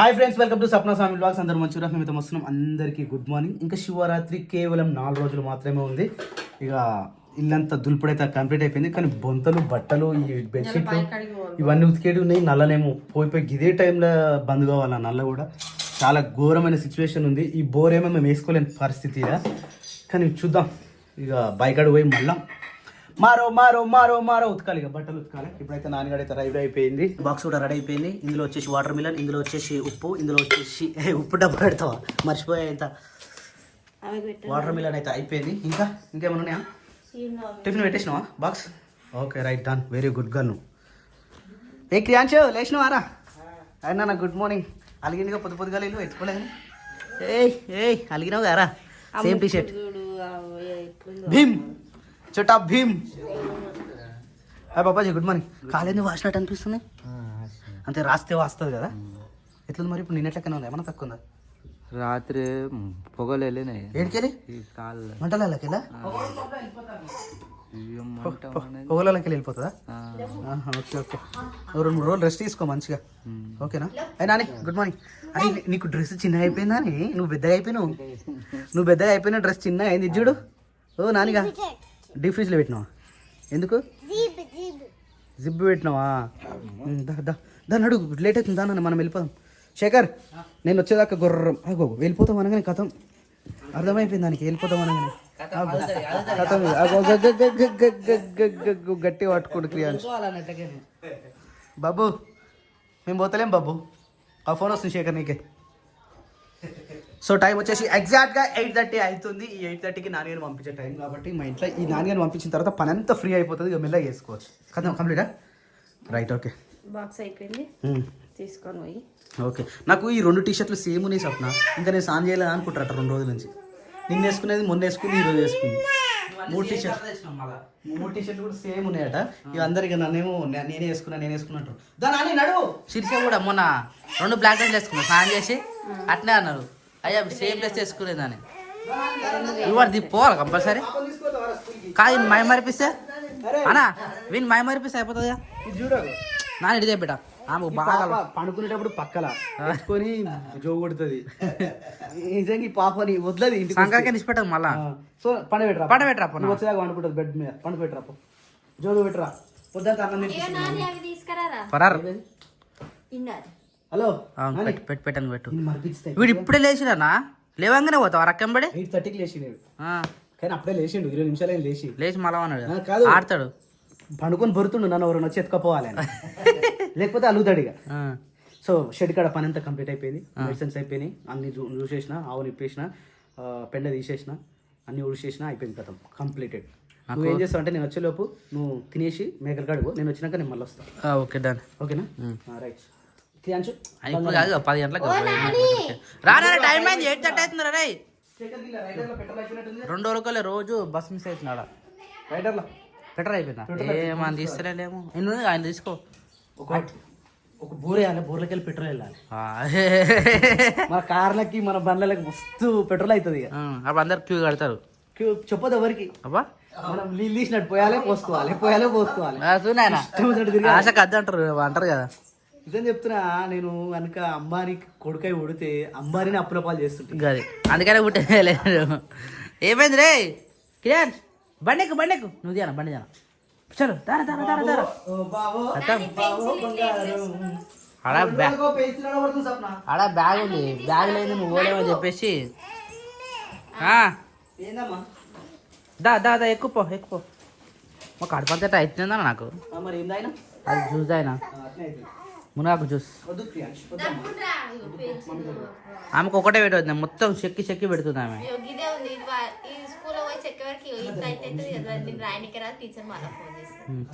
Hi friends welcome to Sapna Swami vlogs అందరూ మంచిగా మేమైతే వస్తున్నాం అందరికీ గుడ్ మార్నింగ్ ఇంకా శివరాత్రి కేవలం నాలుగు రోజులు మాత్రమే ఉంది. ఇక ఇల్లంతా దులుపుడైతే కంప్లీట్ అయిపోయింది. కానీ బొంతలు బట్టలు ఈ బెడ్షీట్లు ఇవన్నీ ఉతికేటి ఉన్నాయి. నల్లనేమో పోయిపోయి ఇదే టైంలో బంద్ కావాలి నల్ల కూడా. చాలా ఘోరమైన సిచ్యువేషన్ ఉంది. ఈ బోర్ ఏమో మేము వేసుకోలేని పరిస్థితి ఇక. కానీ చూద్దాం. ఇక బైకాడు పోయి మళ్ళా మారో మారో మారో మారో ఉతకాలి ఇక బట్టలు ఉతకాలి. ఇప్పుడైతే నాన్నగారు అయితే రెడీ అయిపోయింది. బాక్స్ కూడా రెడీ అయిపోయింది. ఇందులో వచ్చేసి వాటర్ మిలన్ ఇందులో వచ్చేసి ఉప్పు ఇందులో వచ్చేసి ఏ, ఉప్పు డబ్బా పెడతావా? మర్చిపోయా ఇంత. వాటర్ మిలన్ అయితే అయిపోయింది. ఇంకా? ఇంకేమైనా ఉన్నాయా? Tiffin పెట్టేసినావా? Box? Okay right done. Very good gun ఏ క్రియాంశు లేచినావారా అయినా నా గుడ్ మార్నింగ్ అలిగిందిగా పొద్దు పొద్దుగా లేవు ఎత్తుకోలేదు ఏయ్ ఏయ్ అలిగినావు గారా same T shirt Bheem! చుట్టా Bheem hi Babaji good morning college వాసినట్టు అనిపిస్తుంది అంతే రాస్తే వస్తుంది కదా? ఎట్లుంది మరి ఇప్పుడు నిన్నట్లెక్కనే ఉంది? ఏమన్నా తక్కువ ఉందా? రాత్రి పొగలు వెళ్ళినాయి. ఏడికెళ్ళి ఈ కాళ్ళు. మంటలకెళ్ళా ఇవి మంట అనేది. పొగలకి వెళ్ళిపోతుందా? Okay okay. ఓ రెండు మూడు రోజులు రెస్ట్ తీసుకో మంచిగా. ఓకేనా? నాని గుడ్ మార్నింగ్ అని నీకు డ్రెస్ చిన్నగా అయిపోయిందా అని? నువ్వు పెద్దగా అయిపోయినావు. నువ్వు పెద్దగా అయిపోయిన డ్రెస్ చిన్న అయింది. చూడు. ఓ నానిగా. డీప్ ఫ్రిడ్జ్లో పెట్టినావా? ఎందుకు? జిబ్ పెట్టినావా? దాన్ని అడుగు లేట్ అవుతుంది దాన్ని మనం వెళ్ళిపోదాం. శేఖర్ నేను వచ్చేదాకా గుర్రం. ఆగో వెళ్ళిపోతాం అనగానే కథం అర్థమైపోయింది దానికి. వెళ్ళిపోతాం అనగానే. కథం గట్టి పట్టుకోండి క్రియా బాబు మేము పోతలేం బాబు. ఆ ఫోన్ వస్తుంది శేఖర్ నీకే. సో టైం వచ్చేసి ఎగ్జాక్ట్గా ఎయిట్ థర్టీ అవుతుంది. ఈ ఎయిట్ థర్టీకి నాన్నగారిని పంపించే టైం కాబట్టి మా ఇంట్లో ఈ నాన్నగారిని పంపించిన తర్వాత పని అంతా ఫ్రీ అయిపోతుంది. ఇక మెల్లగా చేసుకోవచ్చు. కదా కంప్లీటా రైట్ ఓకే బాక్స్ అయిపోయింది. తీసుకొని పోయి. ఓకే నాకు ఈ రెండు టీ షర్ట్లు సేమ్ ఉన్నాయి సప్న ఇంకా నేను సాన్ చేయలేదు అనుకుంటారట రెండు రోజుల నుంచి. నిన్న వేసుకునేది మొన్న వేసుకుంది ఈ రోజు వేసుకుంది. మూడు టీ షర్ట్ మూడు టీ షర్ట్లు కూడా సేమ్ ఉన్నాయట. ఇవి అందరికి నన్నేమో నేనే వేసుకున్నా నేనే వేసుకున్నట్టు దాని అని నడువు శిరీష కూడా మొన్న రెండు బ్లాక్ డ్రెస్ వేసుకున్నా. స్నానం చేసి. అట్నే అన్నారు. అయ్యా సేమ్ డ్రెస్ వేసుకునేదని ఇవాడు ది పోవాలి కంపల్సరీ. కాదు ఈయన మై మరిపిస్తే అనా వీని మై మరిపిస్తే అయిపోతుందా నాన్న ఇడిదే బిడ్డ. ఆమెకు బాగా పాప పడుకునేటప్పుడు పక్కల పెట్టుకొని జో కొడుతుంది. నిజంగా ఈ పాపని వదలది ఇంటికి సంక్రాంతి ఇచ్చిపెట్టదు మళ్ళా. సో పండు పెట్టరా పండు పెట్టరా పో నా. నువ్వు వచ్చేదాకా వండుకుంటుంది బెడ్ మీద. పండు పెట్టరా పో జోడు పెట్టరా? అన్నం తినిపిస్తుంది. హలో పెట్టు పెట్టు పెట్టని పెట్టు. వీడు ఇప్పుడే లేచిరానా లేవంగానే పోతావు? రక్కంబడి ఎయిట్ థర్టీకి లేచిండు ఆ, కానీ అప్పుడే లేచిండు ఇరవై నిమిషాలు ఏం లేచి. లేచి మళ్ళా అన్నాడు కాదు. ఆడతాడు. పండుకొని బొరుతుండు నన్ను ఎవరైనా వచ్చి ఎత్తుకపోవాలి. లేకపోతే అలుగుతాడు ఇక. సో షెడ్ కాడ పని అంతా కంప్లీట్ అయిపోయింది. మెడిసిన్స్ అయిపోయినాయి. అన్ని చూసేసిన ఆవు నిప్పేసిన పెండ తీసేసిన అన్ని ఉడిసేసిన అయిపోయింది కథం. కంప్లీటెడ్. నువ్వు ఏం చేస్తావు అంటే నేను వచ్చేలోపు నువ్వు తినేసి మేకల కాడుకో నేను వచ్చినాక నేను మళ్ళీ వస్తాను ఓకే డన్. ఓకేనా? రైట్. ఇప్పుడు కాదు పది గంటలకు రానా టైం అయింది ఎయిట్ థర్టీ అవుతుంది రే రెండు రోజులకలే రోజు బస్ మిస్ అవుతున్నాడా రైటర్లో. పెట్రోల్ అయిపోయిందా? ఏమని తీస్తలేము నేను ఆయన తీసుకో. ఒక ఒక బోర్ వేయాలి బోర్లకి వెళ్ళి పెట్రోల్ వెళ్ళాలి. ఆ, మన కార్లకి మన బండ్లకి మస్తు పెట్రోల్ అవుతుంది అప్పుడు అందరు క్యూ కడతారు. క్యూ- చెప్పొద్దు ఎవరికి. అబ్బా. మనం నీళ్ళు తీసినట్టు పోయాలి పోసుకోవాలి పోయాలి పోసుకోవాలి. ఆశకు అద్దు అంటారు అంటారు కదా. నిజం చెప్తున్నా నేను కనుక అంబానీ కొడుకై ఉడితే అంబానీని అప్పుల పాలు అది అందుకనే పుట్టలేదు ఏమైంది రే? కిరణ్ బండెక్కు బండెక్కు. నువ్వు తీయనా బండి తీయనా? చలో దారా దారా దారా దారా. అత్తం. ఆడ బ్యాగ్ ఆడ బ్యాగ్ ఉంది. బ్యాగ్ లేదు నువ్వు ఓలేమని చెప్పేసి. దా దా దా ఎక్కుపో ఎక్కుపో మా కడపంతట అవుతుందా నాకు. అది జ్యూస్ అయినా మునాకు జ్యూస్. ఆమెకు ఒకటే పెట్టవద్దు మొత్తం చెక్కి చెక్కి పెడుతుంది ఆమె.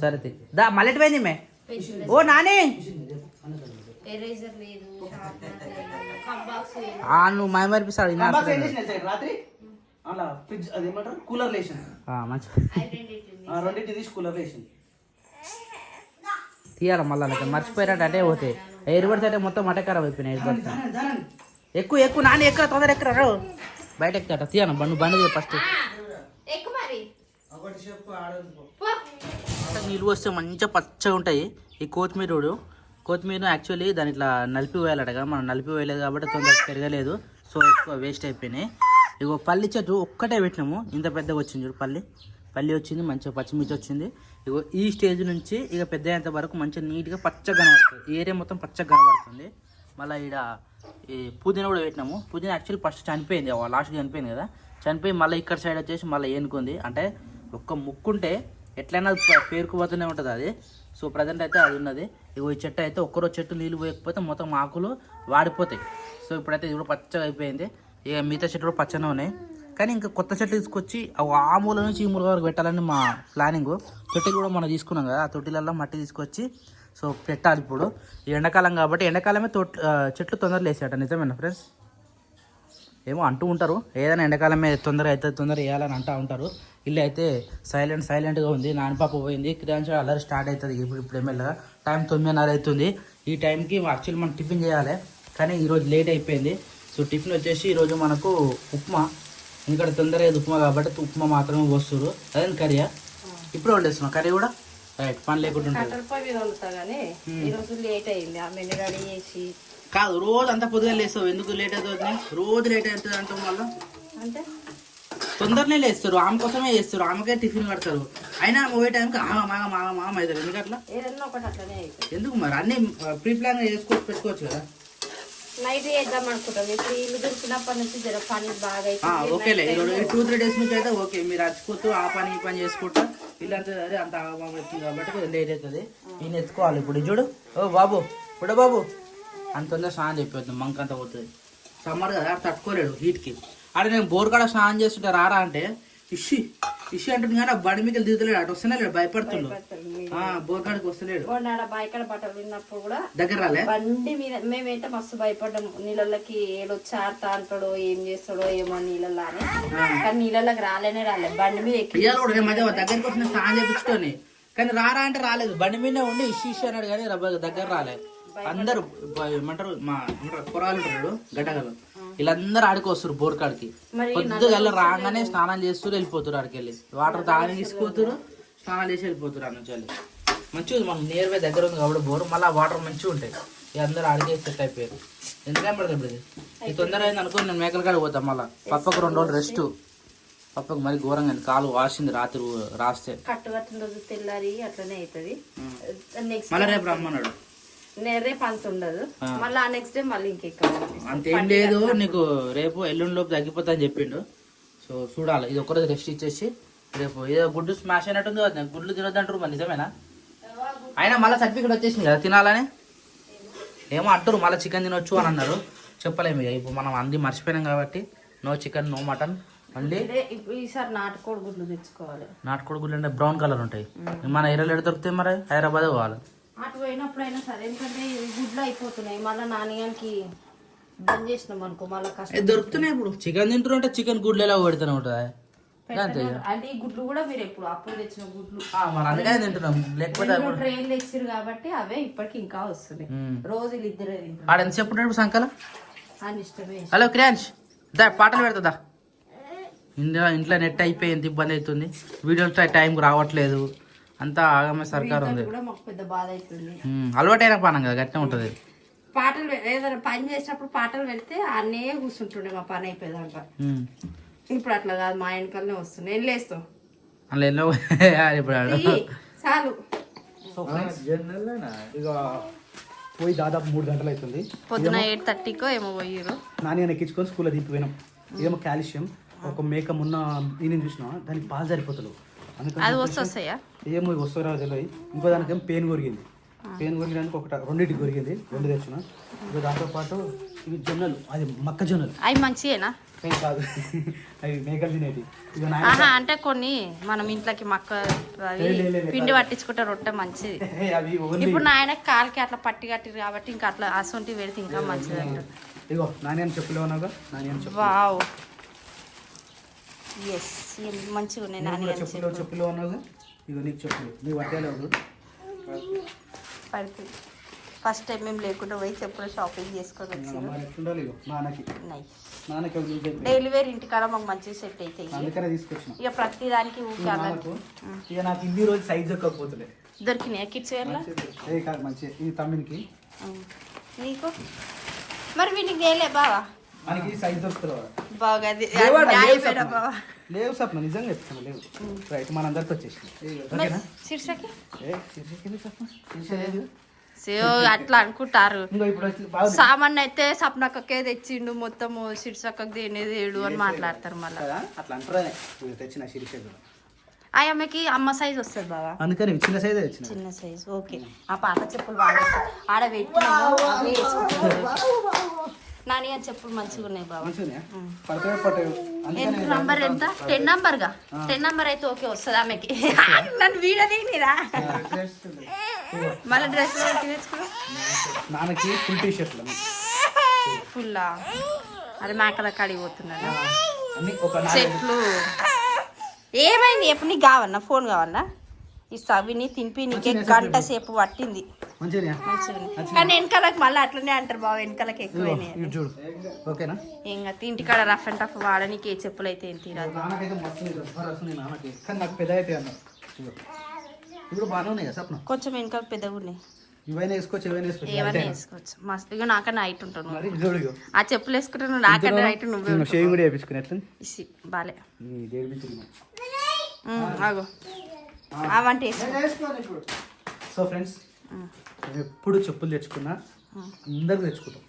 సరే దా మల్లెట్ పోయింది మే ఓ నానే! నువ్వు మై మరిపిస్తాడు కూలర్ లేచింది రెండింటి తీసి కూలర్ లేచింది తీయాలి మళ్ళీ అలాగే మర్చిపోయినట్టు అంటే పోతే. ఎయిర్ బడ్స్ అంటే మొత్తం అటే ఖరాబ్ అయిపోయినాయి ఎయిర్ బడ్స్ ఎక్కువ ఎక్కువ నాని ఎక్కువ తొందర ఎక్కువ బయట ఎక్కుతాట తీయను బండి బండి ఫస్ట్ ఎక్కువ మరి. పో. నీళ్ళు వస్తే మంచిగా పచ్చగా ఉంటాయి. ఈ కొత్తిమీర కొత్తిమీర యాక్చువల్లీ దాని ఇట్లా నలిపి వేయాలటగా మనం నలిపి వేయలేదు కాబట్టి తొందరగా పెరగలేదు. సో ఎక్కువ వేస్ట్ అయిపోయినాయి. ఇగో పల్లి చెట్టు ఒక్కటే పెట్టినాము. ఇంత పెద్దగా వచ్చింది చూడు పల్లి. పల్లి వచ్చింది మంచిగా పచ్చిమిర్చి వచ్చింది. ఇగో ఈ స్టేజ్ నుంచి ఇక పెద్ద అయ్యేంత వరకు మంచిగా నీట్గా పచ్చగా కనబడుతుంది. ఏరియా మొత్తం పచ్చగా కనబడుతుంది. మళ్ళీ ఈడ ఈ పుదీనా కూడా పెట్టినాము. పుదీనా యాక్చువల్లీ ఫస్ట్ చనిపోయింది లాస్ట్ చనిపోయింది కదా. చనిపోయి మళ్ళీ ఇక్కడ సైడ్ వచ్చేసి మళ్ళీ ఏనుకుంది అంటే ఒక్క ముక్కుంటే ఎట్లయినా పేరుకుపోతూనే ఉంటుంది అది. సో ప్రజెంట్ అయితే అది ఉన్నది. ఇగో ఈ చెట్టు అయితే ఒక్కరో చెట్టు నీళ్ళు పోయకపోతే మొత్తం ఆకులు వాడిపోతాయి. సో ఇప్పుడైతే ఇది కూడా పచ్చగా అయిపోయింది. ఇక మిగతా చెట్లు కూడా పచ్చనే ఉన్నాయి. కానీ ఇంకా కొత్త చెట్లు తీసుకొచ్చి ఆ మూల నుంచి ఈ మూల వరకు పెట్టాలని మా ప్లానింగ్. తొట్టి కూడా మనం తీసుకున్నాం కదా ఆ తొట్టిలలో మట్టి తీసుకొచ్చి సో పెట్టాలి ఇప్పుడు. ఈ ఎండాకాలం కాబట్టి ఎండాకాలమే తొట్ చెట్లు తొందరగా వేసేట నిజమేనా ఫ్రెండ్స్? ఏమో అంటూ ఉంటారు. ఏదైనా ఎండాకాలమే తొందరగా అయితే తొందర వేయాలని అంటూ ఉంటారు. ఇల్లు అయితే సైలెంట్ సైలెంట్గా ఉంది నానపాప పోయింది. క్రియాంశ అల్లరి స్టార్ట్ అవుతుంది ఇప్పుడు ఇప్పుడు ఎమ్మెల్యేగా. టైం తొమ్మిదిన్నర అవుతుంది. ఈ టైంకి యాక్చువల్లీ మనం టిఫిన్ చేయాలి. కానీ ఈరోజు లేట్ అయిపోయింది. సో టిఫిన్ వచ్చేసి ఈరోజు మనకు ఉప్మా. ఎందుకంటే తొందరగా ఉప్మా కాబట్టి ఉప్మా మాత్రమే వస్తున్నారు అదే కర్రీయా ఇప్పుడు వండేస్తున్నాం కర్రీ కూడా? రైట్ పని లేకుండా కాదు రోజు అంతా పొద్దుగా లేస్తావు. ఎందుకు లేట్ అవుతుంది రోజు లేట్ అవుతుంది అంటాం మళ్ళీ? అంటే? తొందరనే లేస్తారు. ఆమె కోసమే చేస్తారు. ఆమెకే టిఫిన్ కడతారు. అయినా పోయే టైంకి ఆమె మాగ మాగ మాగ అవుతారు. ఎందుకు అట్లా ఏదన్నా ఒకటి అట్లనే అవుతుంది ఎందుకు మరి? అన్ని ప్రీ ప్లాన్ చేసుకోవచ్చు పెట్టుకోవచ్చు కదా. నైట్ చేద్దాం అనుకుంటాం. ఇప్పుడు ఇల్లు దొరికినప్పటి నుంచి జర పని బాగా ఓకేలే టూ త్రీ డేస్ నుంచి అయితే ఓకే. మీరు అచ్చిపోతూ ఆ పని ఈ పని చేసుకుంటా. ఇల్లంతా అదే అంత ఆగమాగం వచ్చింది కాబట్టి లేట్ అవుతుంది. ఈయన ఎత్తుకోవాలి ఇప్పుడు. చూడు. ఓ బాబు. ఇప్పుడు బాబు. అంత తొందర స్నానం చెప్పొద్దు మంక్ అంతా పోతుంది. సమ్మర్ కదా తట్టుకోలేడు హీట్కి. ఆడ నేను బోర్ కాడ స్నానం చేస్తుంటే రారా అంటే ఇషి ఇషి అంటుంది కానీ ఆ బండి మీకు దిగుతలేడు అటు వస్తేనే లేడు కాడికి వస్తలేడు. నాడ బాయికాడ బట్టలు విన్నప్పుడు కూడా దగ్గర రాలే? బండి మీద మేమైతే మస్తు భయపడ్డాం. నీళ్ళకి ఏడొచ్చి ఆడతా అంటాడో ఏం చేస్తాడో ఏమో నీళ్ళల్లో అని. కానీ నీళ్ళకి రాలేనే రాలే. బండి మీద ఎక్కి కూడా మధ్య దగ్గరికి వచ్చిన స్నానం చేపించుకొని కానీ రారా అంటే రాలేదు. బండి మీదనే ఉండి ఇషి ఇషి అన్నాడు కానీ దగ్గర రాలే. అందరు ఏమంటారు మా పొరాలు ఉంటాడు గడ్డగలు వీళ్ళందరూ ఆడికి వస్తారు బోర్ కాడికి. మరి పొద్దుగల రాగానే స్నానం చేస్తూ వెళ్ళిపోతారు ఆడికి వెళ్ళి. వాటర్ తాగని తీసుకుపోతారు స్నానం చేసి వెళ్ళిపోతారు అన్న నుంచి మంచిగా నియర్ బై దగ్గర ఉంది కాబట్టి బోర్ మళ్ళీ వాటర్ మంచిగా ఉంటాయి. అందరూ ఆడికే సెట్ అయిపోయారు ఎందుకని పడుతుంది ఇప్పుడు ఇది? ఈ తొందర అయింది అనుకో నేను మేకల కాడికి పోతాను మళ్ళీ. పప్పకు రెండు రోజులు రెస్ట్ పప్పకు మరి ఘోరంగా. కాలు వాసింది రాత్రి రాస్తే. కట్టు కట్టిన రోజు తెల్లారి అట్లనే అవుతుంది మళ్ళీ రేపు రమ్మన్నాడు. రేపు అంత ఉండదు మళ్ళీ ఆ నెక్స్ట్ డే మళ్ళీ ఇంకెక్కడ అంతేం లేదు నీకు రేపు ఎల్లుండి లోపు తగ్గిపోతా అని చెప్పిండు. సో చూడాలి ఇది ఒక్కరోజు రెస్ట్ ఇచ్చేసి రేపు ఏదో గుడ్డు స్మాష్ అయినట్టుంది కదా గుడ్లు తినొద్దంటారు మరి నిజమేనా? అయినా మళ్ళీ సర్టిఫికేట్ వచ్చేసింది కదా తినాలని? ఏమో అంటారు మళ్ళీ చికెన్ తినొచ్చు అని అన్నారు. చెప్పలేము ఇక ఇప్పుడు మనం అంది మర్చిపోయినాం కాబట్టి నో చికెన్ నో మటన్ మళ్ళీ ఈసారి నాటుకోడి గుడ్లు తెచ్చుకోవాలి. నాటుకోడి గుడ్లు అంటే బ్రౌన్ కలర్ ఉంటాయి. మన ఎర్రలు ఎడ దొరుకుతాయి మరి? హైదరాబాద్ పోవాలి. అటు పోయినప్పుడైనా సరే ఎందుకంటే గుడ్లు అయిపోతున్నాయి. మళ్ళీ నాన్నగానికి బంద్ చేసినాం అనుకో మళ్ళీ కష్టం దొరుకుతున్నాయి ఇప్పుడు. చికెన్ తింటుంటే చికెన్ గుడ్లు ఎలా పెడుతూనే ఉంటుంది. అంటే ఈ గుడ్లు కూడా మీరు ఎప్పుడు అప్పుడు తెచ్చిన గుడ్లు. తింటున్నాం. లేకపోతే తెచ్చిరు కాబట్టి అవే ఇప్పటికి ఇంకా వస్తున్నాయి. రోజు ఇద్దరే తింటారు ఆడ ఎంతసేపు ఉంటాడు సంకల అని ఇష్టమే. హలో క్రియాంష్. దా పాటలు పెడుతుందా ఇంట్లో ఇంట్లో నెట్ అయిపోయి ఎంత ఇబ్బంది అవుతుంది. వీడియోస్ టైంకి రావట్లేదు. అంతా ఆగమే సర్కార్ ఉంది. కూడా మాకు పెద్ద బాధ అవుతుంది అలవాటైన పానం కదా గట్టిగా ఉంటుంది. పాటలు ఏదైనా పని చేసినప్పుడు పాటలు పెడితే అన్నే కూర్చుంటుండే మా పని అయిపోయేదాకా. ఇప్పుడు అట్లా కాదు మా వెనకాలనే వస్తుంది. ఏం ఎన్నో ఇప్పుడు చాలు. ఇక పోయి దాదాపు మూడు గంటలు అవుతుంది పొద్దున ఎయిట్ థర్టీకో ఏమో పోయిరు నాని అని ఎక్కించుకొని స్కూల్లో దింపిపోయినాం ఇదేమో కాల్షియం ఒక మేక మొన్న నేను చూసిన దానికి పాలు సరిపోతలేవు. అది వస్తే వస్తాయా ఏమో వస్తారో తెలియదు ఇంకో దానికేమో పెయిన్ కొరిగింది. పెయిన్ కొరిగడానికి ఒకటి రెండింటికి కొరిగింది. రెండు తెచ్చిన ఇంకా దాంతో పాటు ఇవి జొన్నలు. అది మొక్క జొన్నలు. అవి మంచియేనా? ఏం కాదు. అవి మేకలు తినేటి అంటే కొన్ని మనం ఇంట్లోకి మక్క. పిండి పట్టించుకుంటే రొట్టె మంచిది. ఇప్పుడు నాయన కాలుకి అట్లా పట్టి కట్టిరు కాబట్టి ఇంకా అట్లా అసొంటి పెడితే ఇంకా మంచిది అంట ఇగో నాని చెప్పులు ఉన్నాగా నాని చెప్పు వావ్. ఎస్ చెప్పులు ఫస్ట్ టైం మేము లేకుండా పోయి చెప్పులు షాపింగ్ చేసుకొని డైలీ వేర్ ఇంటికాడ మాకు మంచి సెట్ అయితే ఇక ప్రతి దానికి ఇక నాకు రోజు సైజ్ దొరికినాయి కిడ్స్ నీకు? మరి వీటికి తేలే బావా? మనకి సైజ్ దొరుకుతుంది లేవు సప్న నిజంగా చెప్తాను లేవు. రైట్ మన అందరికి వచ్చేసి అట్లా అనుకుంటారు. సామాన్ అయితే సప్నకే తెచ్చిండు మొత్తం శిర్షక్ తినేదేడు అని మాట్లాడతారు మళ్ళీ. ఆ అమ్మకి అమ్మ సైజ్ వస్తుంది బాబా అందుకని చిన్న సైజ్ చిన్న సైజ్ ఓకే. ఆ పాత చెప్పులు వాడేసి ఆడ పెట్టి నాని ఆ చెప్పులు మంచిగా ఉన్నాయి పట్టాయో ఎంత నంబర్ ఎంత? టెన్ నంబర్గా? టెన్ నంబర్ అయితే ఓకే వస్తుంది ఆమెకి. నన్ను వీడదీనిరా మళ్ళీ డ్రెస్ నాన్నకి ఫుల్ టీ షర్ట్లు ఫుల్లా? అది మేకల కాడికి పోతున్నాను చెట్లు. ఏమైంది? ఎప్పుడు నీకు కావన్నా ఫోన్ కావన్నా ఈ సవిని తినిపి నీకు గంట సేపు పట్టింది. కానీ వెనకాలకు మళ్ళీ అట్లనే అంటారు బాబు వెనకాలకి ఎక్కువైనాయి ఇంకా ఇంటికాడ రఫ్ అండ్ టఫ్ వాడనికి ఏ చెప్పులు అయితే ఏం తీరాదు కొంచెం వెనకాల పెద్దగా వేసుకోవచ్చు మస్తు ఇక నాకన్నా హైట్ ఉంటాను ఆ చెప్పులు వేసుకుంటాను నాకన్నా హైట్ నువ్వు షేవింగ్ బాలే. ఆగో. సో ఫ్రెండ్స్ ఎప్పుడు చెప్పులు తెచ్చుకున్నా అందరికి తెచ్చుకుంటాం.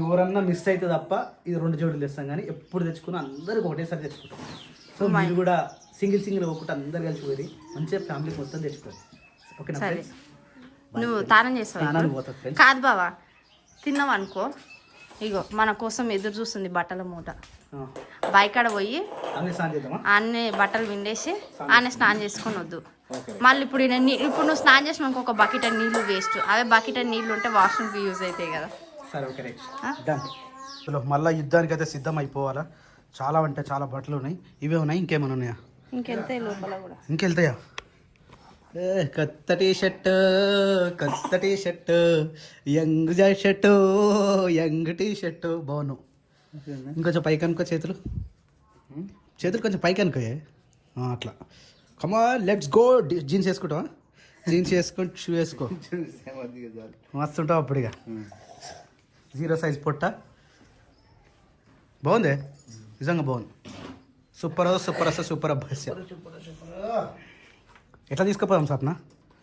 ఎవరన్నా మిస్ అయితే తప్ప ఇది రెండు జోడులు తెస్తాం కానీ ఎప్పుడు తెచ్చుకున్నా అందరికి ఒకటేసారి తెచ్చుకుంటాం. సో మీరు కూడా సింగిల్ సింగిల్ ఒకటి అందరు కలిసి పోయి మంచిగా ఫ్యామిలీ మొత్తం తెచ్చుకోండి. ఓకేనా ఫ్రెండ్స్ నువ్వు తానం చేస్తావు కాదు బావా తిన్నావు అనుకో ఇగో మన కోసం ఎదురు చూస్తుంది బట్టల మూట. బైకాడ పోయి అన్ని స్నానం చేద్దామా? అన్ని బట్టలు విండేసి ఆనే స్నానం చేసుకొని వద్దు. మళ్ళీ ఇప్పుడు ఇప్పుడు నువ్వు స్నానం చేసిన ఒక బకెట్ నీళ్ళు వేస్ట్. అవే బకెట్ నీళ్ళు ఉంటే వాష్రూమ్కి యూజ్ అవుతాయి కదా. సరే మళ్ళీ యుద్ధానికి అయితే సిద్ధం అయిపోవాలా? చాలా అంటే చాలా బట్టలు ఉన్నాయి. ఇవే ఉన్నాయి ఇంకేమైనా ఉన్నాయా? ఇంకెళ్తాయి లోపల కూడా. ఇంకెళ్తాయా? ఏ కొత్త టీ షర్ట్ కొత్త టీ షర్ట్ యంగ్ జై షర్ట్ యంగ్ టీ షర్ట్ బాగున్నావు ఇంకొంచెం పైకి అనుకో చేతులు. చేతులు కొంచెం పైకి అనుకోయే అట్లా. Come on let's go jeans వేసుకుంటావా? Jeans వేసుకొని షూ వేసుకో. మస్తు ఉంటావు అప్పుడు ఇక జీరో సైజ్ పొట్ట. బాగుంది నిజంగా బాగుంది. సూపర్ సూపర్ అసలు సూపర్ అబ్బాయి ఎట్లా తీసుకుపోదాం సప్న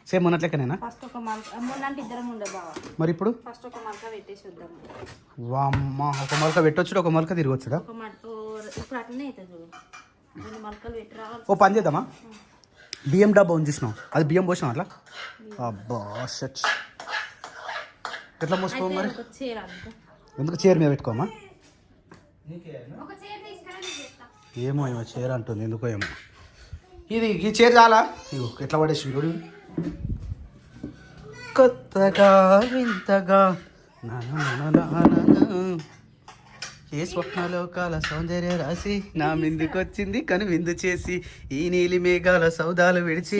సేమ్ ఉన్నట్లెక్కనేనా ఫస్ట్ ఒక మల్క మొన్నంటే ఇద్దరం ఉండే బావ. మరి ఇప్పుడు ఫస్ట్ ఒక మల్క పెట్టేసి వామ్మ ఒక మొలక పెట్టొచ్చుడు ఒక మొలక తిరగొచ్చుడా ఒక మల్ ఇప్పుడు అట్లనే అవుతుంది చూడు. రెండు మల్కలు పెట్టి రావాలి. ఓ పని చేద్దామా? బియ్యం డబ్బా ఉంది చూసినాం అది బియ్యం పోసినాం అట్లా? అబ్బా షట్. ఎట్లా మోసుకో మరి? ఎందుకు చైర్ మీద పెట్టుకోమా? ఏమో ఏమో చైర్ అంటుంది ఎందుకో ఏమో. ఇది ఈ చైర్ చాలా? ఇగో ఎట్లా పడేసి చూడు కొత్తగా వింతగా ఏ స్వప్నలోకాల సౌందర్య రాసి నా మిందుకొచ్చింది కను విందు చేసి ఈ నీలి మేఘాల సౌదాలు విడిచి.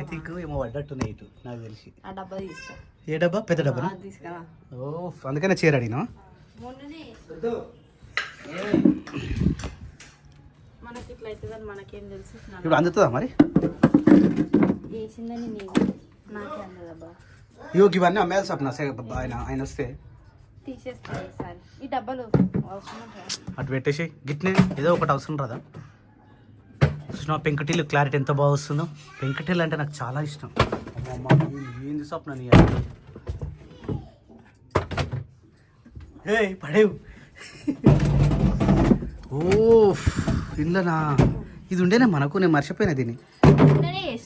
ఐ థింక్ ఏమో పడ్డట్టున్నాయి నైట్ నాకు తెలిసి. ఏ డబ్బా? పెద్ద డబ్బా ఓ అందుకనే చేరాడినా ఇప్పుడు అందుతుందా మరి? వేసిందని నీవు నాకే అందదబ్బా ఇవన్నీ అమ్మేయాలి సప్న ఆయన ఆయన వస్తే. ఈసారి. ఈ డబ్బాలు అవసరం? అటు పెట్టేసి గిట్నే ఏదో ఒకటి అవసరం రాదా? చూసిన పెంకటీలు క్లారిటీ ఎంత బాగా వస్తుందో? పెంకటీలు అంటే నాకు చాలా ఇష్టం. ఏంది స్వప్న నీ ఏ పడేవు. ఓ ఇల్లనా? ఇది ఉండేనా మనకు? నేను మర్చిపోయినా దీన్ని.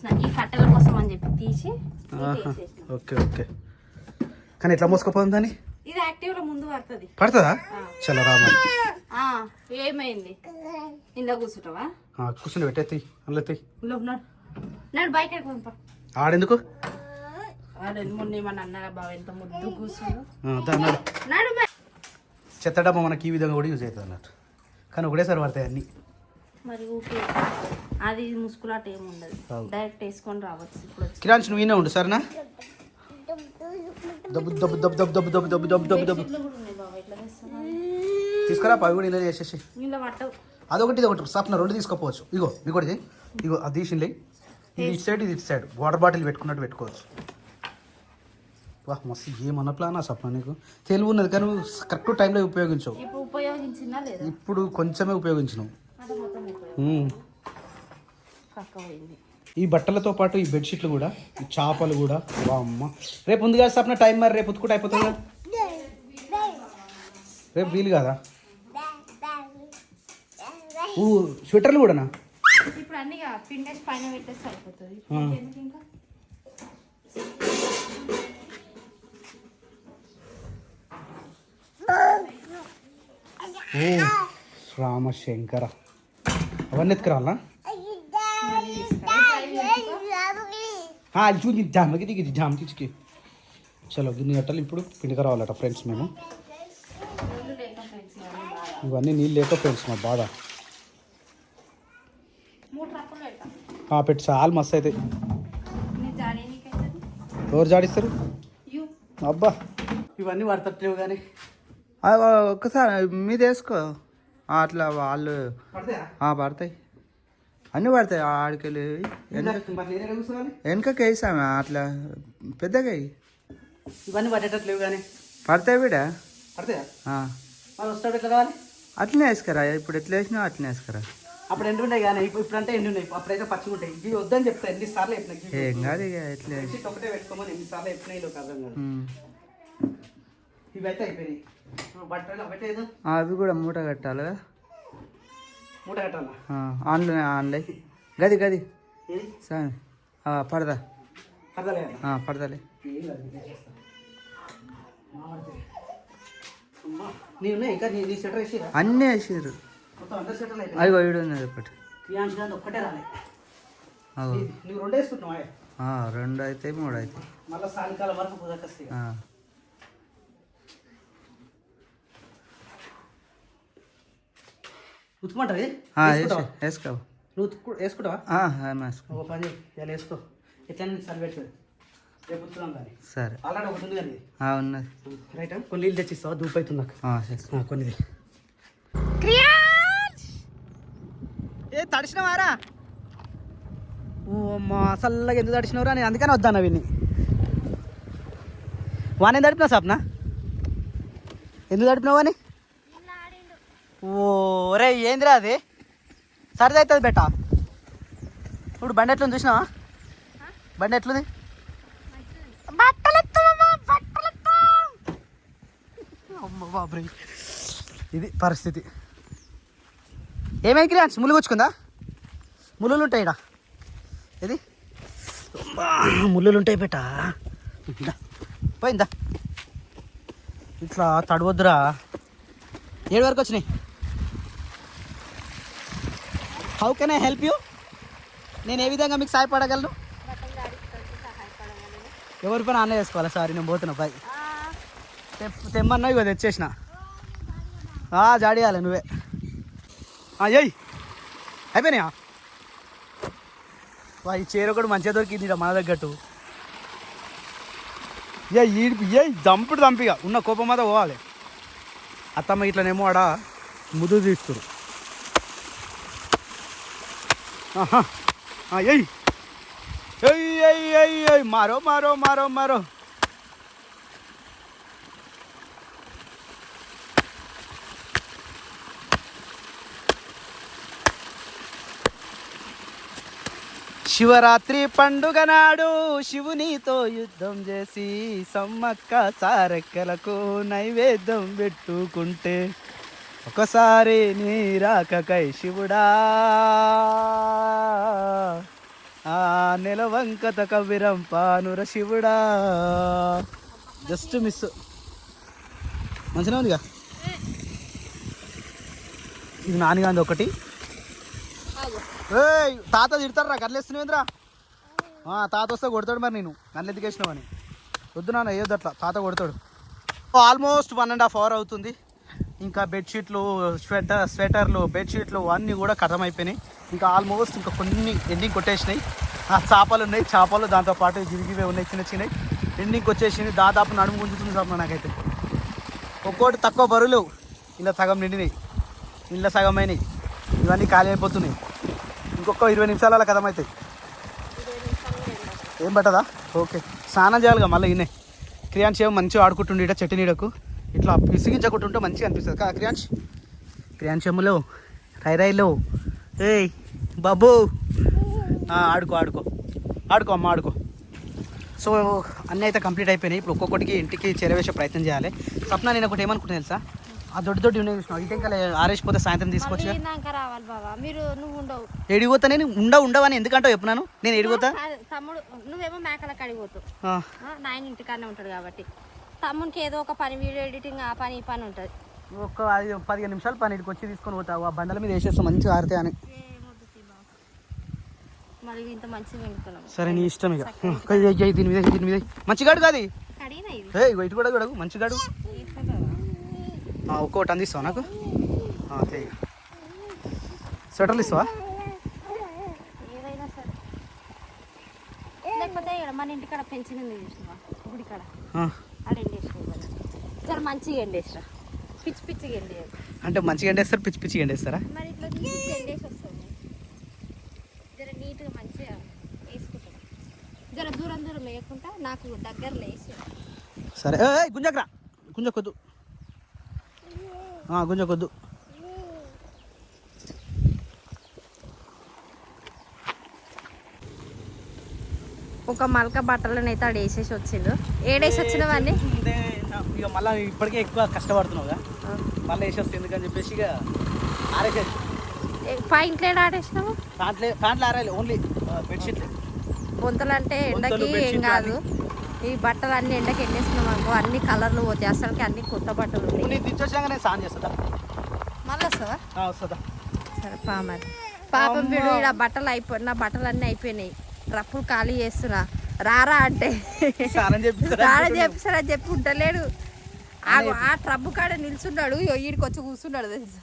చేసిన. ఈ కట్టెల కోసం అని చెప్పి తీసి ఇది. Okay okay. కానీ ఎట్లా మోసుకుపోదాం దాన్ని? ఇది యాక్టివ్లో ముందు పడుతుంది. పడుతుందా? చలో రామా. ఏమైంది? ఇంట్లో కూర్చుంటావా? కూర్చుని పెట్టేది అందులో ఉన్నాడు. నాడు బైక్ ఆడెందుకు? చెత్త డబ్బా మనకి ఈ విధంగా కూడా యూజ్ అవుతుంది అన్నట్టు. కానీ ఒకటేసారి పడతాయి అన్ని. మరి ఊకే అది ముసుకులాట ఏమి ఉండదు. డైరెక్ట్ వేసుకొని రావచ్చు. ఇప్పుడు కిరాన్స్ నువ్వు ఈయనే ఉండు సరేనా? దబ్బు దబ్బు దబ్బు దబ్బు దబ్బు దబ్బు దబ్బు దబ్బు దబ్బు. దబ్బు తీసుకురా అవి కూడా ఇలా చేసేసి. ఇలా పట్టవు. అదొకటి ఒకటి సప్న రెండు తీసుకోపోవచ్చు. ఇగో ఇంకోటి ఇగో అది తీసిండే ఇది ఇటు సైడ్ ఇది ఇటు సైడ్. వాటర్ బాటిల్ పెట్టుకున్నట్టు పెట్టుకోవచ్చు. వా మస్తు ఏమన్న ప్లాన్ ఆ సప్న నీకు? తెలివి ఉన్నది కానీ కరెక్ట్ టైంలో ఉపయోగించవు. ఇప్పుడు కొంచెమే ఉపయోగించినావు. ఈ బట్టలతో పాటు ఈ బెడ్షీట్లు కూడా ఈ చేపలు కూడా. అమ్మ రేపు ఉంది కదా సప్న టైం మరి? రేపు ఉతుకుంటే అయిపోతుంది? రేపు వీలు కదా? ఊ స్వెటర్లు కూడానా? ఇప్పుడు అన్ని పిండేసి పైన పెట్టేసి రామశంకర. అవన్నీ ఎత్తుకురావాలా చూసి జామకి దిగి జామకి చికి చలో గిన్నె గట్టలు ఇప్పుడు. పిండికి రావాలట ఫ్రెండ్స్ మేము. ఇవన్నీ నీళ్ళు లేక ఫ్రెండ్స్ మా బాధ. పెట్టి చాలా మస్తు అవుతాయి నీకైతే ఎవరు జాడిస్తారు? అబ్బా. ఇవన్నీ పడతట్లేవు కానీ ఒక్కసారి మీద వేసుకో. అట్లా వాళ్ళు ఆ, పడతాయి. అన్నీ పడతాయి. ఆడికెళ్ళి వెనకకి వేసాము అట్లా పెద్దగా. ఇవన్నీ పడేటట్లేవు కానీ. పడతాయి బిడ? పడతాయా? అట్లనే వేసుకురా. ఇప్పుడు ఎట్లా వేసినావు అట్లనే వేసుకురా. అప్పుడు ఎండు ఉన్నాయి కానీ ఇప్పుడు ఇప్పుడంటే ఎండు ఉన్నాయి. అప్పుడైతే పచ్చిగా ఉంటాయి. ఇవి వద్దని చెప్తా. ఎన్నిసార్లు చెప్పిన ఏం కాదు ఇక ఎట్లా ఒకటే పెట్టుకోమని ఎన్నిసార్లు చెప్పినా ఇలా అర్థం కాదు. ఇవి అయితే అయిపోయినాయి. అవి కూడా మూట కట్టాలి మూట కట్టాలా? ఆన్లైన్ ఆన్లైన్ గది గది. సరే పడదా పడదాలే అన్నీ. వేసారు? అవి ఈడు ఉన్నది ఒకటి. రెండు అయితే మూడు అయితే. మళ్ళీ సాయంకాలం వరకు ఆ, వేసుకుంటావా? వేసి- వేసుకో. నువ్వు ఉతుకు వేసుకుంటావా? ఆ, ఏం వేసుకో. ఒక పని చేయి, ఇలా వేసుకో. ఎట్లా సరి పెట్టలేదు రేపు ఉతుకుదాం కానీ. సరే. ఆల్రెడీ ఒకటి ఉంది కానీ ఆ, ఉన్నది. రైట్ కొన్ని నీళ్ళు తెచ్చిస్తావా? దూపు అవుతుంది నాకు కొన్నిది ఏ తడిచినవారా? ఓ అమ్మా చల్లగా ఎందుకు తడిచినవరా? నేను అందుకని వద్దాను విన్ని వానే తడిపినా సాప్నా ఎందుకు తడిపినావు అని ఓ ఏందిరా అది? సరిది అవుతుంది బెట్ట ఇప్పుడు బండి ఎట్లుంది చూసినావా? బండి ఎట్లుంది? ఇది పరిస్థితి. ఏమైంది క్రియాన్స్? ములుగు వచ్చుకుందా ముళ్ళులు ఉంటాయి ఇక్కడ ఇది అమ్మా, ఉంటాయి బేట. పోయిందా? ఇట్లా తడవద్దురా. ఏడు వరకు వచ్చినాయి? How can I help you నేను ఏ విధంగా మీకు సహాయపడగలను? ఎవరి పని అన్న చేసుకోవాలి? సారీ నేను పోతున్నా బాయ్ తెమ్మన్నా ఇగో తెచ్చేసిన. ఆ, జాడియాలి నువ్వే. అయ్యి అయిపోయినాయా? వా ఈ చీర కూడా మంచిగా దొరికింది మన తగ్గట్టు ఏ ఈడిపి ఏ దంపుడు దంపిగా ఉన్న కోపం మీద పోవాలి. అత్తమ్మ ఇట్లనేమో ఆడ ముదు తీస్తురు ఆహా. ఆ, ఎయ్ ఎయ్ ఎయ్ ఎయ్ ఎయ్ మారో మారో మారో మారో. శివరాత్రి పండుగ నాడు శివునితో యుద్ధం చేసి సమ్మక్క సారక్కలకు నైవేద్యం పెట్టుకుంటే ఒకసారి నీ రాకకై శివుడా. ఆ నెలవంకత కవిరం పానుర శివుడా. Just miss. మంచిగా ఉందిగా? ఇది నానిగాంది ఒకటి. ఏయ్ తాత తిడతారా ఆ తాత వస్తే కొడతాడు మరి నేను. నన్ను ఎందుకు వేసినావని వద్దు నాన్న వేయొద్దు అట్లా. తాత కొడతాడు. Almost one and half hour అవుతుంది. ఇంకా బెడ్షీట్లు స్వెటర్ స్వెటర్లు బెడ్షీట్లు అన్నీ కూడా కథం అయిపోయినాయి ఇంకా ఆల్మోస్ట్ ఇంకా కొన్ని ఎండింగ్ కొట్టేసినాయి. ఆ చేపలు ఉన్నాయి చేపలు దాంతోపాటు జిరిగివే ఉన్నాయి చిన్న చిన్నవి ఎండింగ్ వచ్చేసింది దాదాపు నడుము గుంజుతుంది సార్ నాకైతే ఒక్కోటి తక్కువ బరువులు ఇలా సగం నిండినాయి. ఇలా సగం అయినాయి ఇవన్నీ ఖాళీ అయిపోతున్నాయి. ఇంకొక ఇరవై నిమిషాల కథం అవుతాయి ఏం పట్టదా? ఓకే. స్నానం చేయాలిగా మళ్ళీ ఇన్నే. క్రియాన్ ఏమో మంచిగా ఆడుకుంటుండే ఇట చెట్టు నీడకు. ఇట్లా విసిగించకుంటుంటే మంచిగా అనిపిస్తుంది. కదా క్రియాన్స్ క్రియాన్స్ ఏమో రై రైలో. ఏయ్ బాబు. ఆడుకో ఆడుకో. ఆడుకో అమ్మ ఆడుకో. సో అన్నీ అయితే కంప్లీట్ అయిపోయినాయి. ఇప్పుడు ఒక్కొక్కటికి ఇంటికి చేరవేసే ప్రయత్నం చేయాలి. సప్న నేను ఒకటి ఏమనుకుంటున్నా తెలుసా? ఆ దొడ్డి దొడ్డి ఉన్నాయి చూసినావు. ఇటు ఇంకా ఆరేసిపోతే సాయంత్రం నాక రావాలి బాబా మీరు నువ్వు ఉండవు. ఎడిగిపోతా నేను? ఉండ ఉండవని ఎందుకంటావు చెప్పినాను నేను ఎడిగిపోతా తమ్ముడు నువ్వేమో మేకల కడిగిపోతావు ఆ, నాయన ఇంటికాడనే ఉంటాడు కాబట్టి. తమ్మునికి ఏదో ఒక పని వీడియో ఎడిటింగ్ ఆ పని ఈ పని ఉంటుంది. ఐదు పదిహేను నిమిషాలు పని ఇక్కడికి వచ్చి తీసుకొని పోతావు. ఆ బండల మీద వేసేస్తాం మంచిగా ఆరితే అని. మళ్ళీ ఇంత మంచిగా వండుకున్నాం సరే నీ ఇష్టం ఇక. దీని మీద దీని మీద ఎయ్యి. మంచిగాడు కాదు ఏ ఇటు కూడా కూడా మంచిగాడు ఆ, ఒక్కొక్కటి అందిస్తావా నాకు. స్వెటర్లు ఇస్తావా? లేకపోతే మన ఇంటికాడ పెంచింది చూసినావా? గుడి కాడ ఆ, ఆడ ఎండేసుకో జర మంచిగా ఎండేసిరా పిచ్చి పిచ్చిగా ఎండేయాలి అంటే మంచిగా ఎండేస్తారు పిచ్చి పిచ్చిగా ఎండేస్తారా మరి ఇట్లా తీసి ఎండేసి వస్తుంది జర నీట్గా మంచిగా వేసుకుంటాం జర దూరం దూరం వేయకుండా నాకు దగ్గరలో వేసి సరే. గుంజకరా. గుంజకొద్దు. గుంజకొద్దు. ఒక మలక బట్టలను అయితే ఆడ వేసేసి వచ్చిండు ఏడేసి వచ్చినవన్నీ ముందే నా- ఇక మళ్ళీ ఇప్పటికే ఎక్కువ కష్టపడుతున్నావు కదా. మళ్ళీ వేసేస్తుంది ఎందుకని చెప్పేసి ఇక ఆరేసేది పాయింట్లు ఏడ ఆడేసినావు? దాంట్లో దాంట్లో ఆరాలి ఓన్లీ బెడ్షీట్లు. బొంతలు అంటే ఎండకి ఏం కాదు. ఈ బట్టలు అన్ని ఎండకి ఎండేసినాం అనుకో అన్ని కలర్లు పోతాయి. అసలుకి అన్ని కొత్త బట్టలు నేను సాన్ చేస్తుందా? మళ్ళీ వస్తావా ఆ, వస్తుందా. సరే పా మరి. పాపం వీడు ఇలా బట్టలు అయిపో నా బట్టలు అన్నీ అయిపోయినాయి. రప్పులు ఖాళీ చేస్తున్నా. రారా అంటే? రారా చెప్పిస్తారా చెప్పి ఉంటలేడు ఆ ట్రబ్బు కాడ నిల్చున్నాడు. ఈడికి వచ్చి కూర్చున్నాడు తెలుసా?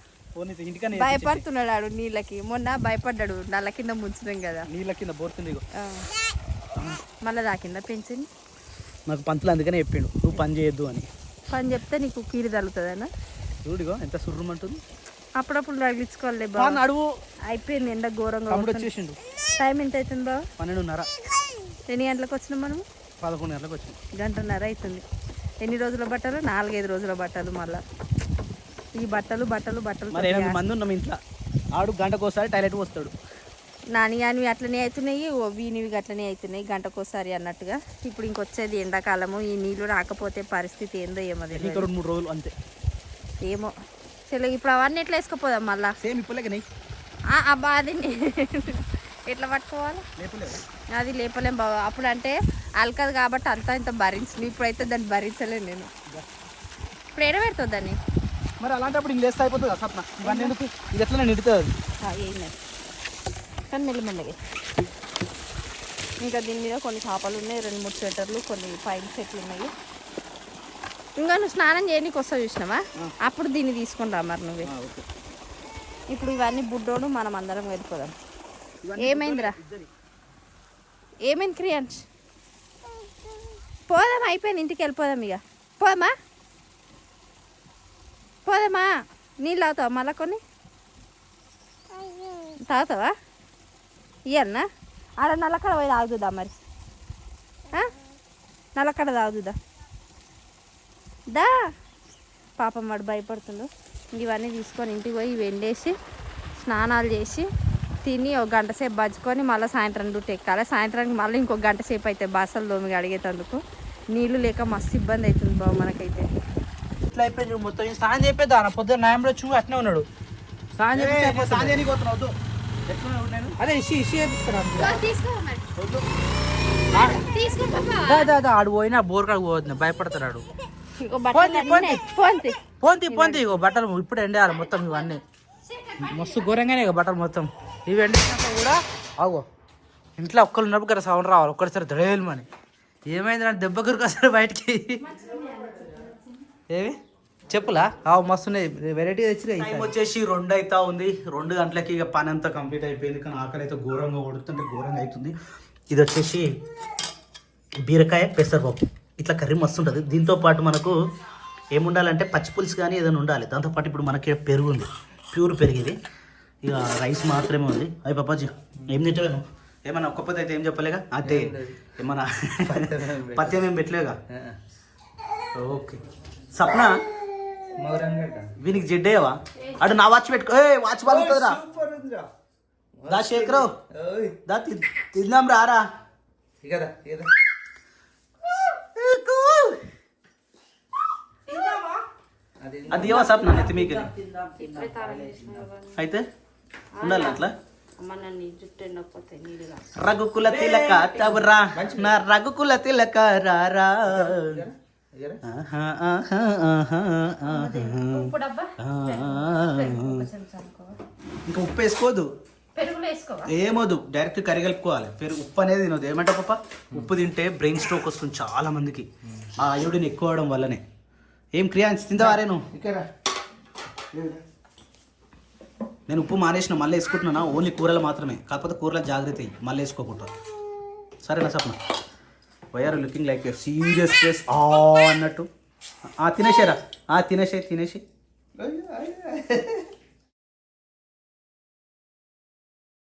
భయపడుతున్నాడు ఆడు నీళ్ళకి. మొన్న భయపడ్డాడు. నల్ల కింద ముంచున్నాం కదా. నీళ్ళ కింద ఆ. మళ్ళీ దాకిందా పెంచింది నాకు పంతులు అందుకనే చెప్పిండు. నువ్వు పని చేయొద్దు అని. పని చెప్తే నీకు కీరి తగులుతుందనా చూడిగో ఎంత సుర్రమంటుంది. అప్పుడప్పుడు తగిలించుకోవాలి నడువు. అయిపోయింది ఎండ ఘోరంగా. వచ్చేసిండు. టైం ఎంత అవుతుంది బాబు పన్నెండున్నర. ఎన్ని గంటలకు వచ్చినాం మనం? పదకొండు గంటలకు వచ్చింది గంటన్నర అవుతుంది ఎన్ని రోజుల బట్టలు? నాలుగైదు రోజుల బట్టలు మళ్ళా. ఈ బట్టలు బట్టలు బట్టలు మరి ఎనిమిది మంది ఉన్నాం ఇంట్లో. ఆడు గంటకోసారి టాయిలెట్ పోస్తాడు. నాని అని అట్లనే అవుతున్నాయి ఓ వీనివి అట్లనే అవుతున్నాయి గంటకోసారి అన్నట్టుగా. ఇప్పుడు ఇంకొచ్చేది ఎండాకాలము ఈ నీళ్ళు రాకపోతే పరిస్థితి ఏందో ఏమో. రెండు మూడు రోజులు అంతే. ఏమో. చలో ఇప్పుడు అవన్నీ ఎట్లా వేసుకోపోదాం మళ్ళా? సేమ్ అబ్బా అది ఎట్లా పట్టుకోవాలి? అది లేపలేం బాబు అప్పుడు అంటే అలకదు కాబట్టి అంతా ఇంత భరించింది ఇప్పుడైతే దాన్ని భరించలేను నేను. ఇప్పుడు ఎడ పెడుతుంది దాన్ని? మరి అలాంటప్పుడు ఇంక లేస్తే అయిపోతుంది సప్న ఇవన్నీ ఎందుకు? ఇది ఎట్లా నిండుతుంది కానీ మెల్లమెల్లగా ఇంకా దీని మీద కొన్ని చేపలు ఉన్నాయి. రెండు మూడు స్వెటర్లు కొన్ని పైన సెట్లు ఉన్నాయి. ఇంకా నువ్వు స్నానం చేయడానికి వస్తావు చూసినావా? అప్పుడు దీన్ని తీసుకొని రా మరి నువ్వే. ఇప్పుడు ఇవన్నీ బుడ్డోడు మనం అందరం వెళ్ళిపోదాం ఏమైందిరా? ఏమైంది క్రియాన్స్ పోదాం అయిపోయింది ఇంటికి వెళ్ళిపోదాం ఇక. పోదామా? పోదామా? నీళ్ళు తాగుతావా మళ్ళా కొన్ని? తాగుతావా? ఇయ్యన్నా ఆడ నల్లకడ పోయి తాగుతుందా మరి. ఆ? నల్లకడ తాగుతుందా దా. పాపం వాడు భయపడుతుండు. ఇవన్నీ తీసుకొని ఇంటికి పోయి ఇవి ఎండేసి స్నానాలు చేసి తిని ఒక గంట సేపు బజ్జుకొని మళ్ళీ సాయంత్రం డ్యూటీ ఎక్కాలి. సాయంత్రానికి మళ్ళీ ఇంకొక గంట సేపు అయితే బాసలు దోమి అడిగేటందుకు. నీళ్ళు లేక మస్తు ఇబ్బంది అవుతుంది బాబు మనకైతే. ఇట్లా అయిపోయింది మొత్తం. స్నానం చెప్పేద్దా పొద్దున్న నాయంలో చూ అట్నే ఉన్నాడు. స్నానం చేపిస్తే అయిపోతుంది. సాంజానికి పోతున్నావు వద్దు ఎట్లా నేను. అదే ఇసి ఇసి చేపిస్తాడు తీసుకో ఆడు పోయినా బోర్ కాడు పోవద్దు భయపడతాడు. పోంతి పోంతి ఇగో బట్టలు ఇప్పుడు ఎండేయాలి మొత్తం ఇవన్నీ. మస్తు ఘోరంగానే ఇక బట్టలు మొత్తం. ఇవి వెంటనే కూడా ఆగో. ఇంట్లో ఒక్కరు ఉన్నప్పుడు కదా సౌండ్ రావాలి. ఒక్కడిసారి దడేయమని ఏమైంది నా దెబ్బ వస్తారు బయటికి? ఏమి చెప్పులా? ఆవు మస్తున్నాయి వెరైటీ తెచ్చినాయి టైం వచ్చేసి రెండు అవుతా ఉంది. రెండు గంటలకి ఇక పని అంతా కంప్లీట్ అయిపోయింది. కానీ ఆకలి అయితే ఘోరంగా కొడుతుంటే ఘోరంగా అవుతుంది. ఇది వచ్చేసి బీరకాయ పెసరపప్పు. ఇట్లా కర్రీ మస్తు ఉంటుంది. దీంతో పాటు మనకు ఏముండాలంటే పచ్చి పులుసు కానీ ఏదైనా ఉండాలి. దాంతోపాటు ఇప్పుడు మనకి పెరుగు ఉంది. ప్యూర్ పెరిగేది ఇక రైస్ మాత్రమే ఉంది. అయ్యి పాపాజీ ఏం తింటాను ఏమన్నా ఒక్కపోతే అయితే ఏం చెప్పలేగా? అదే ఏమన్నా పత్యం ఏం పెట్టలేగా? ఓకే. సప్న? వీనికి జిడ్డేవా అడు నా వాచ్ పెట్టుకో. ఏ వాచ్ బాగుంటుందిరా దా శేఖరావు దా తిందాం రారా అది ఏవా సప్న? నెత్తి మీకు అయితే? ఉండాలి అట్లా? రఘుకుల తిలక తవరా నా రఘుకుల తిలక రారా. ఇంకా ఉప్పు వేసుకోదు. ఏమోదు డైరెక్ట్ కర్రీ కలుపుకోవాలి. పెరుగు ఉప్పు అనేది తినదు ఏమంటే పాప? ఉప్పు తింటే బ్రెయిన్ స్ట్రోక్ వస్తుంది చాలా మందికి. ఆ అయోడిన్ ఎక్కువ అవడం వల్లనే. ఏం క్రియాన్స్ తిందావారే నువ్వు? నేను ఉప్పు మానేసిన మళ్ళీ వేసుకుంటున్నానా? ఓన్లీ కూరలు మాత్రమే. కాకపోతే కూరలు జాగ్రత్త మళ్ళీ వేసుకోకుండా సరేనా Sapna? Why are looking like serious face ఆ అన్నట్టు. ఆ తినేసారా. ఆ తినేసే తినేసి.